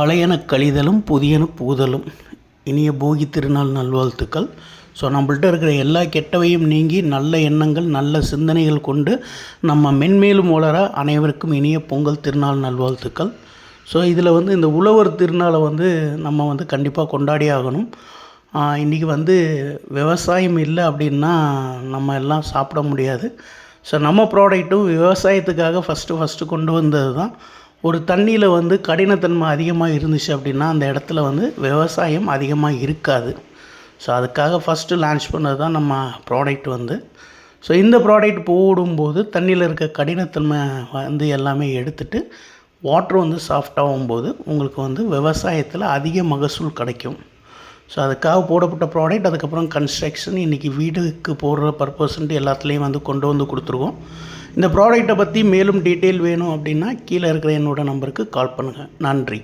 பழையன கழிதலும் புதியன புகுதலும் இனிய போகி திருநாள் நல்வாழ்த்துக்கள். ஸோ நம்மள்கிட்ட இருக்கிற எல்லா கெட்டவையும் நீங்கி நல்ல எண்ணங்கள் நல்ல சிந்தனைகள் கொண்டு நம்ம மென்மேலும் வளர அனைவருக்கும் இனிய பொங்கல் திருநாள் நல்வாழ்த்துக்கள். ஸோ இதில் வந்து இந்த உழவர் திருநாளை வந்து நம்ம வந்து கண்டிப்பாக கொண்டாடி ஆகணும். இன்றைக்கி வந்து விவசாயம் இல்லை அப்படின்னா நம்ம எல்லாம் சாப்பிட முடியாது. ஸோ நம்ம ப்ராடக்ட்டும் விவசாயத்துக்காக ஃபஸ்ட்டு ஃபஸ்ட்டு கொண்டு வந்தது தான் ஒரு தண்ணியில் வந்து கடினத்தன்மை அதிகமாக இருந்துச்சு அப்படின்னா அந்த இடத்துல வந்து விவசாயம் அதிகமாக இருக்காது. ஸோ அதுக்காக ஃபஸ்ட்டு லான்ச் பண்ணது தான் நம்ம ப்ராடக்ட் வந்து. ஸோ இந்த ப்ராடக்ட் போடும்போது தண்ணியில் இருக்க கடினத்தன்மை வந்து எல்லாமே எடுத்துட்டு வாட்ரு வந்து சாஃப்டாகும் போது உங்களுக்கு வந்து விவசாயத்தில் அதிக மகசூல் கிடைக்கும். ஸோ அதுக்காக போடப்பட்ட ப்ராடக்ட் அதுக்கப்புறம் கன்ஸ்ட்ரக்ஷன் இன்றைக்கி வீடுக்கு போடுற பர்பஸ்ன்ட்டு எல்லாத்துலேயும் வந்து கொண்டு வந்து கொடுத்துருவோம். இந்த ப்ராடக்ட்டை பற்றி மேலும் டீட்டெயில் வேணும் அப்படின்னா கீழே இருக்கிற என்னோடய நம்பருக்கு கால் பண்ணுங்கள் நன்றி.